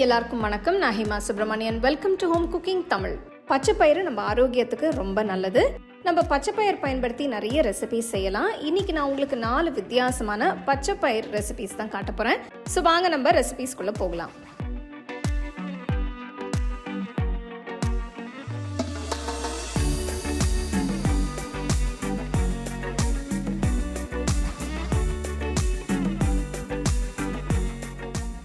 எல்லாருக்கும் வணக்கம். நான் Hima Subramanian welcome to home cooking Tamil பச்சைப்பயிறு நம்ம ஆரோக்கியத்துக்கு ரொம்ப நல்லது. நம்ம பச்சைப்பயிர் பயன்படுத்தி நிறைய ரெசிபிஸ் செய்யலாம். இன்னைக்கு நான் உங்களுக்கு நாலு வித்தியாசமான பச்சைப்பயிர் ரெசிபிஸ் தான் காட்ட போறேன். ஸோ வாங்க நம்ம ரெசிபிஸ்குள்ளே போகலாம்.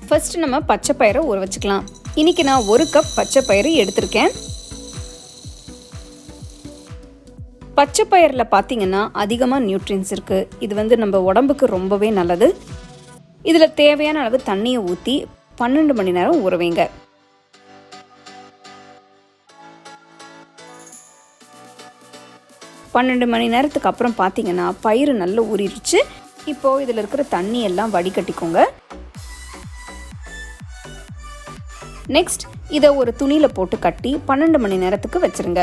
ஃபர்ஸ்ட் நம்ம பச்சை பயிரை ஊற வச்சுக்கலாம். இன்னைக்கு நான் ஒரு கப் பச்சை பயிறு எடுத்திருக்கேன். பச்சை பயிரில் பார்த்தீங்கன்னா அதிகமாக நியூட்ரியன்ஸ் இருக்குது இது வந்து நம்ம உடம்புக்கு ரொம்பவே நல்லது. இதில் தேவையான அளவு தண்ணியை ஊற்றி பன்னெண்டு மணி நேரம் ஊற வைங்க. பன்னெண்டு மணி நேரத்துக்கு அப்புறம் பார்த்தீங்கன்னா பயிறு நல்லா ஊறிடுச்சு. இப்போது இதில் இருக்கிற தண்ணி எல்லாம் வடிகட்டிக்கோங்க. நெக்ஸ்ட் இதை ஒரு துணியில் போட்டு கட்டி பன்னெண்டு மணி நேரத்துக்கு வச்சிருங்க.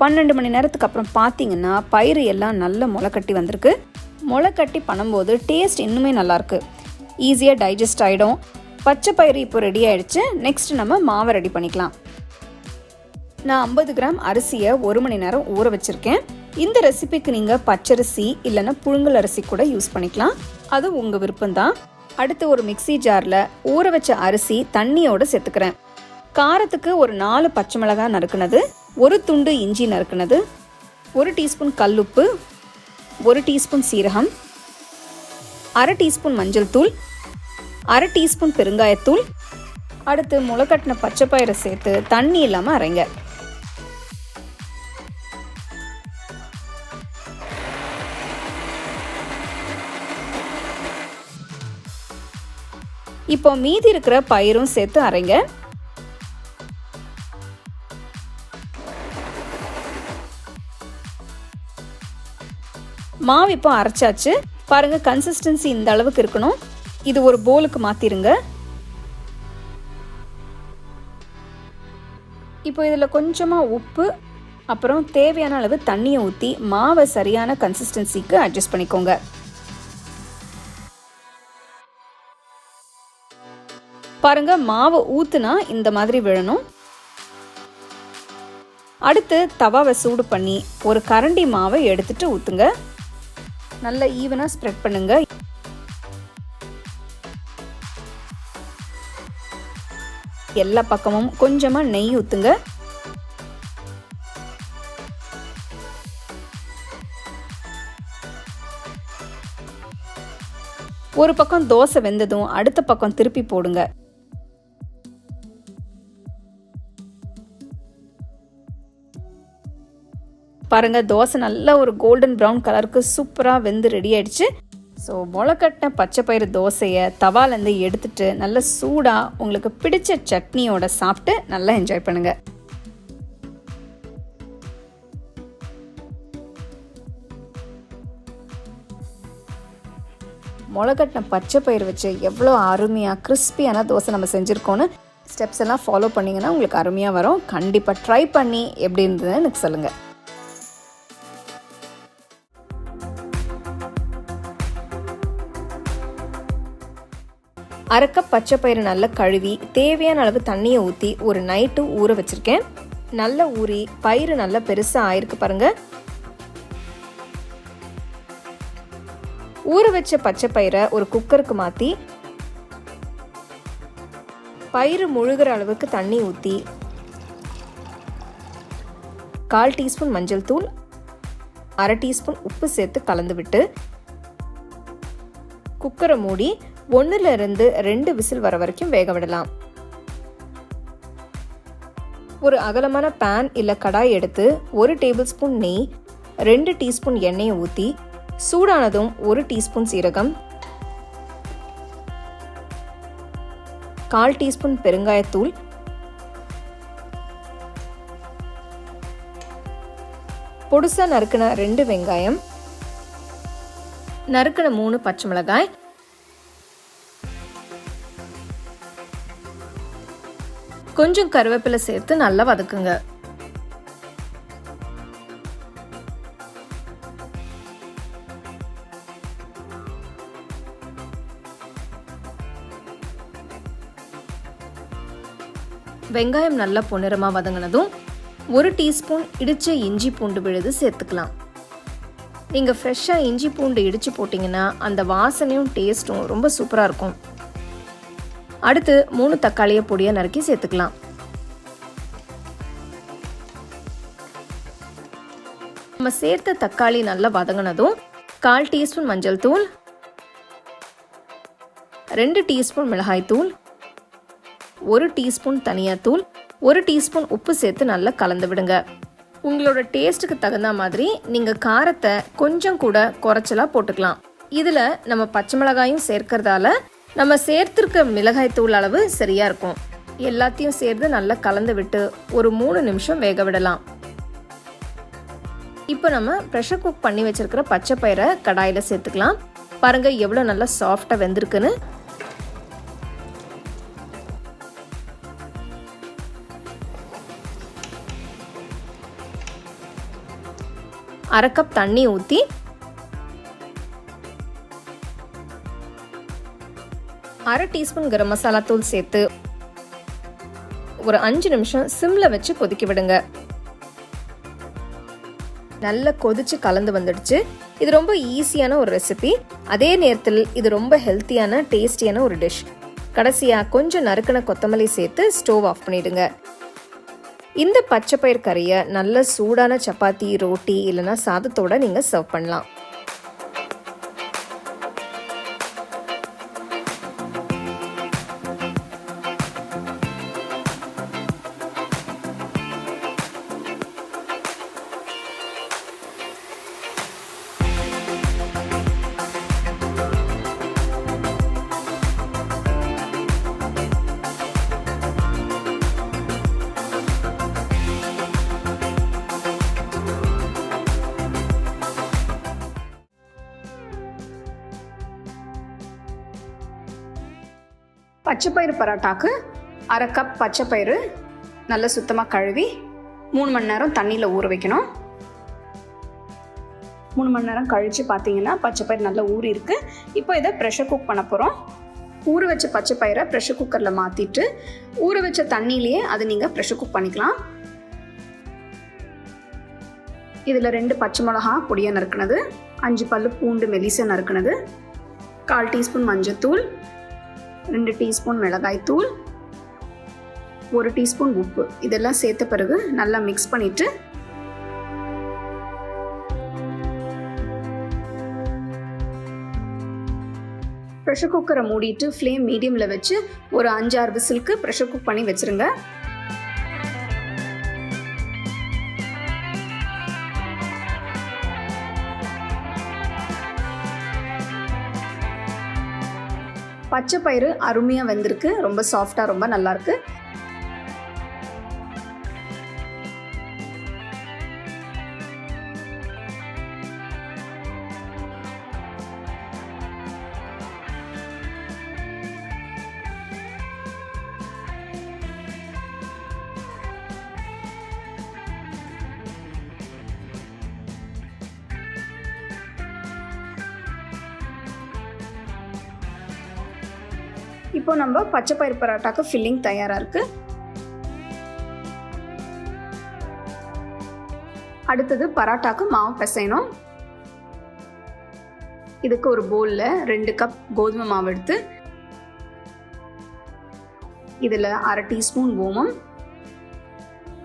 பன்னெண்டு மணி நேரத்துக்கு அப்புறம் பார்த்தீங்கன்னா பயிறு எல்லாம் நல்ல முளைக்கட்டி வந்திருக்கு. முளைக்கட்டி பண்ணும்போது டேஸ்ட் இன்னுமே நல்லாயிருக்கு ஈஸியாக டைஜஸ்ட் ஆகிடும் பச்சை பயிறு இப்போ ரெடி ஆயிடுச்சு. நெக்ஸ்ட் நம்ம மாவை ரெடி பண்ணிக்கலாம். நான் ஐம்பது கிராம் அரிசியை ஒரு மணி நேரம் ஊற வச்சுருக்கேன். இந்த ரெசிபிக்கு நீங்கள் பச்சரிசி இல்லைன்னா புழுங்கல் அரிசி கூட யூஸ் பண்ணிக்கலாம். அது உங்கள் விருப்பம்தான். அடுத்து ஒரு மிக்சி ஜாரில் ஊற வச்ச அரிசி தண்ணியோடு சேர்த்துக்கிறேன். காரத்துக்கு ஒரு நாலு பச்சை மிளகாய் நறுக்குனது ஒரு துண்டு இஞ்சி நறுக்குனது ஒரு டீஸ்பூன் கல்லுப்பு ஒரு டீஸ்பூன் சீரகம் அரை டீஸ்பூன் மஞ்சள் தூள் அரை டீஸ்பூன் பெருங்காயத்தூள் அடுத்து முளைக்கட்டின பச்சை பயிரை சேர்த்து தண்ணி இல்லாமல் அரைங்க. இப்போ மீதி இருக்கிற பயிரும் சேர்த்து அரைங்க. மாவு இப்போ அரைச்சாச்சு. பாருங்கள் கன்சிஸ்டன்சி இந்த அளவுக்கு இருக்கணும். இது ஒரு போலுக்கு மாற்றிடுங்க இப்போ இதில் கொஞ்சமாக உப்பு அப்புறம் தேவையான அளவு தண்ணியை ஊற்றி மாவை சரியான கன்சிஸ்டன்சிக்கு அட்ஜஸ்ட் பண்ணிக்கோங்க. பாருங்க மாவை ஊற்றுனா இந்த மாதிரி விழணும். அடுத்து தவாவை சூடு பண்ணி ஒரு கரண்டி மாவை எடுத்துட்டு ஊற்றுங்க நல்லா ஈவனாக ஸ்ப்ரெட் பண்ணுங்க. எல்லா பக்கமும் கொஞ்சமாக நெய் ஊற்றுங்க ஒரு பக்கம் தோசை வெந்ததும் அடுத்த பக்கம் திருப்பி போடுங்க. பாருங்கள் தோசை நல்ல ஒரு கோல்டன் ப்ரௌன் கலருக்கு சூப்பராக வெந்து ரெடி ஆயிடுச்சு. ஸோ முளைக்கட்டின பச்சை பயிறு தோசையை தவாலேருந்து எடுத்துட்டு நல்ல சூடாக உங்களுக்கு பிடிச்ச சட்னியோட சாப்பிட்டு நல்லா என்ஜாய் பண்ணுங்கள் முளைக்கட்டின பச்சை பயிர் வச்சு எவ்வளோ அருமையாக கிறிஸ்பியான தோசை நம்ம செஞ்சுருக்கோன்னு ஸ்டெப்ஸ் எல்லாம் ஃபாலோ பண்ணிங்கன்னா உங்களுக்கு அருமையாக வரும். கண்டிப்பாக ட்ரை பண்ணி எப்படி இருந்ததுன்னு எனக்கு சொல்லுங்கள் அரைக்க பச்சை பயிறு நல்லா கழுவி தேவையான அளவு தண்ணியை ஊற்றி ஒரு நைட்டு ஊற வச்சுருக்கேன். நல்லா ஊறி பயிறு நல்லா பெருசாக ஆயிருக்கு பாருங்கள் ஊற வச்ச பச்சை பயிரை ஒரு குக்கருக்கு மாற்றி பயிறு முழுகிற அளவுக்கு தண்ணி ஊற்றி கால் டீஸ்பூன் மஞ்சள் தூள் அரை டீஸ்பூன் உப்பு சேர்த்து கலந்து விட்டு குக்கரை மூடி ஒன்றுல இருந்து ரெண்டு விசில் வர வரைக்கும் வேக விடலாம். ஒரு அகலமான பேன் இல்லை கடாய் எடுத்து ஒரு டேபிள் ஸ்பூன் நெய் ரெண்டு டீஸ்பூன் எண்ணெயை ஊற்றி சூடானதும் ஒரு டீஸ்பூன் சீரகம் கால் டீஸ்பூன் பெருங்காயத்தூள் பொடுசாக நறுக்கின ரெண்டு வெங்காயம் நறுக்கின மூணு பச்சை மிளகாய் கொஞ்சம் கருவேப்பிலை சேர்த்து நல்லா வதக்குங்க. வெங்காயம் நல்லா பொன்னிறமாக வதங்கினதும் ஒரு டீஸ்பூன் இடித்த இஞ்சி பூண்டு விழுது சேர்த்துக்கலாம். நீங்கள் ஃப்ரெஷ்ஷாக இஞ்சி பூண்டு இடித்து போட்டிங்கன்னா அந்த வாசனையும் டேஸ்ட்டும் ரொம்ப சூப்பராக இருக்கும். அடுத்து மூணு தக்காளியை பொடியாக நறுக்கி சேர்த்துக்கலாம். நம்ம சேர்த்த தக்காளி நல்லா வதங்கினதும் கால் டீஸ்பூன் மஞ்சள் தூள் ரெண்டு டீஸ்பூன் மிளகாய் தூள் ஒரு டீஸ்பூன் தனியாத்தூள் ஒரு டீஸ்பூன் உப்பு சேர்த்து நல்லா கலந்து விடுங்க. உங்களோட டேஸ்ட்டுக்கு தகுந்த மாதிரி நீங்கள் காரத்தை கொஞ்சம் கூட குறைச்சலாக போட்டுக்கலாம். இதில் நம்ம பச்சை மிளகாயும் சேர்க்கறதால நம்ம சேர்த்துருக்க மிளகாய் தூள் அளவு சரியாக இருக்கும். எல்லாத்தையும் சேர்த்து நல்லா கலந்து விட்டு ஒரு மூணு நிமிஷம் வேக விடலாம். இப்போ நம்ம ப்ரெஷர் குக் பண்ணி வச்சுருக்கிற பச்சை பயிரை கடாயில் சேர்த்துக்கலாம். பாருங்கள் எவ்வளோ நல்லா சாஃப்டாக வெந்திருக்குன்னு. அரை கப் தண்ணி ஊற்றி அரை டீஸ்பூன் கரம் மசாலா தூள் சேர்த்து ஒரு அஞ்சு நிமிஷம் சிம்ல வச்சு கொதிக்க விடுங்க. நல்லா கொதிச்சு கலந்து வந்துடுச்சு. இது ரொம்ப ஈஸியான ஒரு ரெசிபி அதே நேரத்தில் இது ரொம்ப ஹெல்த்தியான டேஸ்டியான ஒரு டிஷ் கடைசியாக கொஞ்சம் நறுக்கின கொத்தமல்லி சேர்த்து ஸ்டோவ் ஆஃப் பண்ணிடுங்க. இந்த பச்சை பயிர் கறியை நல்ல சூடான சப்பாத்தி ரோட்டி இல்லைன்னா சாதத்தோட நீங்கள் சர்வ் பண்ணலாம். பச்சைப்பயிறு பரோட்டாக்கு அரை கப் பச்சைப்பயிறு நல்லா சுத்தமாக கழுவி மூணு மணி நேரம் தண்ணியில் ஊற வைக்கணும். மூணு மணி நேரம் கழித்து பார்த்தீங்கன்னா பச்சைப்பயிறு நல்லா ஊறி இருக்கு. இப்போ இதை ப்ரெஷர் குக் பண்ண போகிறோம் ஊற வச்ச பச்சைப்பயிரை ப்ரெஷர் குக்கரில் மாற்றிட்டு ஊற வச்ச தண்ணியிலேயே அதை நீங்கள் ப்ரெஷர் குக் பண்ணிக்கலாம். இதில் ரெண்டு பச்சை மிளகா பொடியாக நறுக்கினது அஞ்சு பல்லு பூண்டு மெலிசை நறுக்குனது கால் டீஸ்பூன் மஞ்சத்தூள் ரெண்டு டீஸ்பூன் மிளகாய் தூள் ஒரு டீஸ்பூன் உப்பு. இதெல்லாம் சேர்த்த பிறகு நல்லா மிக்ஸ் பண்ணிட்டு ப்ரெஷர் குக்கரை மூடிட்டு ஃப்ளேம் மீடியமில் வச்சு ஒரு அஞ்சாறு விசிலுக்கு ப்ரெஷர் குக் பண்ணி வச்சுருங்க. பச்சை பயிறு அருமையாக வெந்திருக்கு. ரொம்ப சாஃப்டாக ரொம்ப நல்லாயிருக்கு இப்போ நம்ம பச்சை பயிர் பரோட்டாக்கு ஃபில்லிங் தயாராக இருக்குது அடுத்தது பரோட்டாக்கு மாவு பிசையணும். இதுக்கு ஒரு பவுலில் ரெண்டு கப் கோதுமை மாவு எடுத்து இதில் அரை டீஸ்பூன் ஓமம்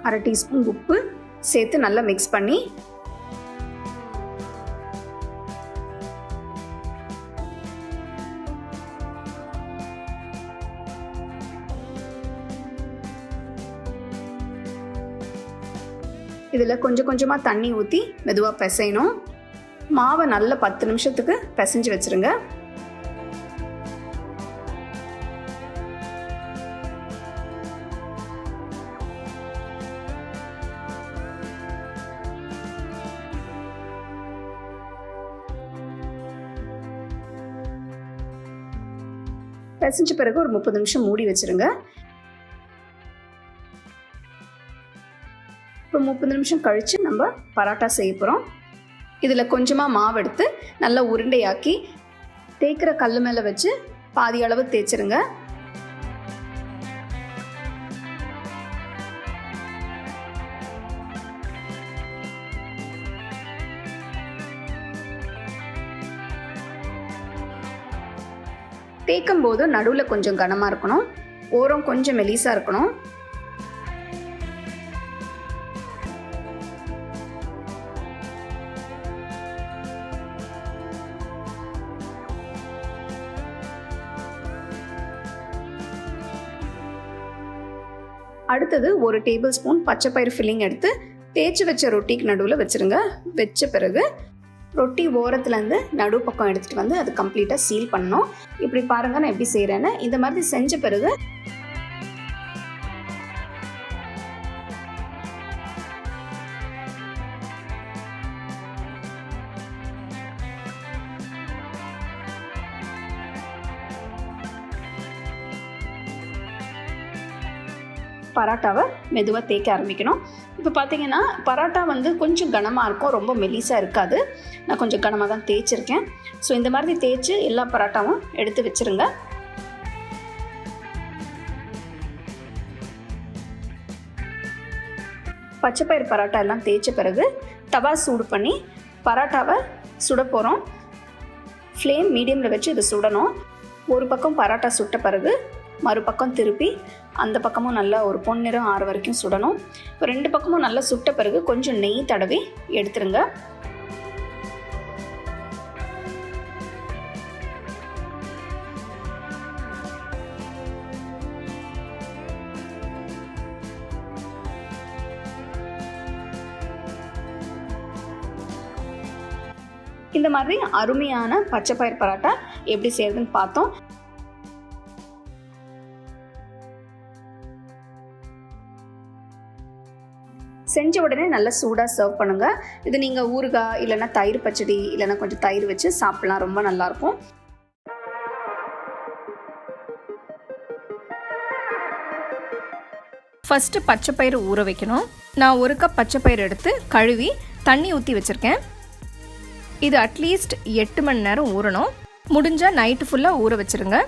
அரை டீஸ்பூன் உப்பு சேர்த்து நல்லா மிக்ஸ் பண்ணி இதில் கொஞ்சம் கொஞ்சமாக தண்ணி ஊற்றி மெதுவாக பிசையணும். மாவை நல்ல பத்து நிமிஷத்துக்கு பிசைஞ்சு வச்சுருங்க. பிசைஞ்ச பிறகு ஒரு முப்பது நிமிஷம் மூடி வச்சுருங்க. இப்போ முப்பது நிமிஷம் கழித்து நம்ம பரோட்டா செய்ய போகிறோம் இதில் கொஞ்சமாக மாவு எடுத்து நல்லா உருண்டையாக்கி தேய்க்கிற கல் மேலே வச்சு பாதி அளவு தேய்ச்சிருங்க. தேய்க்கும் போது நடுவில் கொஞ்சம் கனமாக இருக்கணும். ஓரம் கொஞ்சம் மெலிசாக இருக்கணும். அடுத்தது ஒரு டேபிள் ஸ்பூன் பச்சைப்பயிறு ஃபில்லிங் எடுத்து தேய்ச்சி வச்ச ரொட்டிக்கு நடுவில் வச்சுருங்க. வச்ச பிறகு ரொட்டி ஓரத்துலேருந்து நடு பக்கம் எடுத்துகிட்டு வந்து அது கம்ப்ளீட்டாக சீல் பண்ணணும். இப்படி பாருங்கள் நான் எப்படி செய்கிறேன்னு இந்த மாதிரி செஞ்ச பிறகு பரோட்டாவை மெதுவாக தேய்க்க ஆரம்பிக்கணும். இப்போ பார்த்தீங்கன்னா பரோட்டா வந்து கொஞ்சம் கனமாக இருக்கும் ரொம்ப மெலிசாக இருக்காது. நான் கொஞ்சம் கனமாக தான் தேய்ச்சிருக்கேன். ஸோ இந்த மாதிரி தேய்ச்சி எல்லா பரோட்டாவும் எடுத்து வச்சுருங்க. பச்சைப்பயிர் பரோட்டா எல்லாம் தேய்ச்ச பிறகு தவா சூடு பண்ணி பரோட்டாவை சுட போகிறோம் ஃப்ளேம் மீடியமில் வச்சு இதை சுடணும். ஒரு பக்கம் பரோட்டா சுட்ட பிறகு மறுபக்கம் திருப்பி அந்த பக்கமும் நல்லா ஒரு பொன்னிறம் ஆறு வரைக்கும் சுடணும். இப்போ ரெண்டு பக்கமும் நல்லா சுட்ட பிறகு கொஞ்சம் நெய் தடவி எடுத்துருங்க. இந்த மாதிரி அருமையான பச்சை பயிர் பரோட்டா எப்படி செய்யறதுன்னு பார்த்தோம். செஞ்ச உடனே நல்லா சூடாக சர்வ் பண்ணுங்கள் இது நீங்கள் ஊறுகாய் இல்லைன்னா தயிர் பச்சடி இல்லைன்னா கொஞ்சம் தயிர் வச்சு சாப்பிட்லாம். ரொம்ப நல்லாயிருக்கும். ஃபஸ்ட்டு பச்சைப்பயிறு ஊற வைக்கணும். நான் ஒரு கப் பச்சைப்பயிறு எடுத்து கழுவி தண்ணி ஊற்றி வச்சுருக்கேன். இது அட்லீஸ்ட் எட்டு மணி நேரம் ஊறணும். முடிஞ்சால் நைட்டு ஃபுல்லாக ஊற வச்சுருங்க.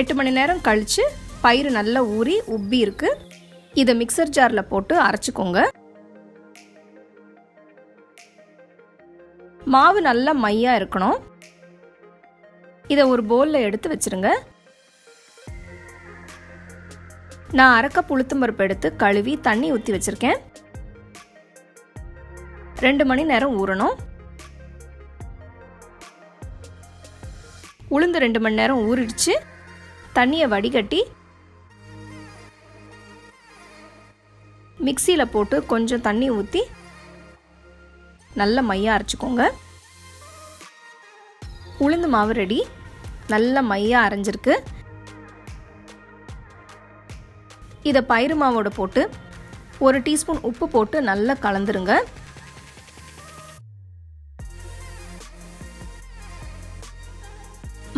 எட்டு மணி நேரம் கழித்து பயிறு நல்லா ஊறி உப்பி இருக்கு. இதை மிக்சர் ஜாரில் போட்டு அரைச்சிக்கோங்க. மாவு நல்லா மையாக இருக்கணும். இதை ஒரு போலில் எடுத்து வச்சிருங்க. நான் அரைக்க புளுத்தம்பருப்பு எடுத்து கழுவி தண்ணி ஊற்றி வச்சுருக்கேன். ரெண்டு மணி நேரம் ஊறணும். உளுந்து ரெண்டு மணி நேரம் ஊறிடுச்சு. தண்ணியை வடிகட்டி மிக்சியில் போட்டு கொஞ்சம் தண்ணி ஊற்றி நல்ல மையாக அரைச்சிக்கோங்க. உளுந்து மாவு ரெடி. நல்ல மையாக அரைஞ்சிருக்கு. இதை பயிறு மாவோட போட்டு ஒரு டீஸ்பூன் உப்பு போட்டு நல்லா கலந்துருங்க.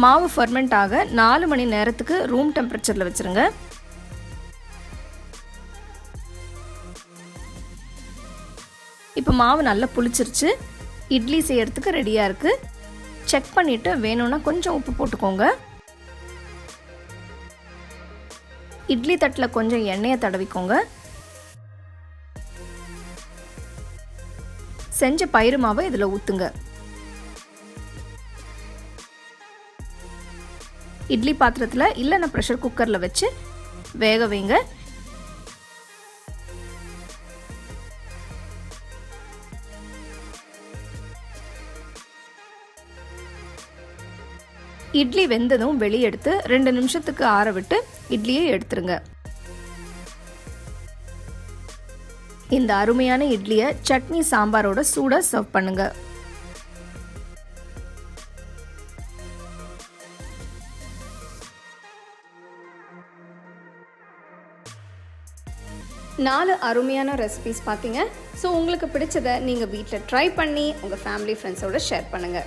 மாவு ஃபர்மெண்ட் ஆக நாலு மணி நேரத்துக்கு ரூம் டெம்பரேச்சரில் வச்சுருங்க. மாவு நல்லா புளிச்சிருச்சு. இட்லி செய்யறதுக்கு ரெடியாக இருக்குது செக் பண்ணிவிட்டு வேணும்னா கொஞ்சம் உப்பு போட்டுக்கோங்க. இட்லி தட்டில் கொஞ்சம் எண்ணெயை தடவிக்கோங்க. செஞ்ச பயிறு மாவை இதில் ஊற்றுங்க இட்லி பாத்திரத்தில் இல்லைன்னா ப்ரெஷர் குக்கரில் வச்சு வேக வைங்க. இட்லி வெந்ததும் வெளியே எடுத்து ரெண்டு நிமிஷத்துக்கு ஆற விட்டு இட்லியை எடுத்துருங்க. இந்த அருமையான இட்லியை சட்னி சாம்பாரோட சூடாக சர்வ் பண்ணுங்க. நாலு அருமையான ரெசிபிஸ் பார்த்தீங்க ஸோ உங்களுக்கு பிடிச்சதை நீங்கள் வீட்டில் ட்ரை பண்ணி உங்கள் ஃபேமிலி ஃப்ரெண்ட்ஸோட ஷேர் பண்ணுங்கள்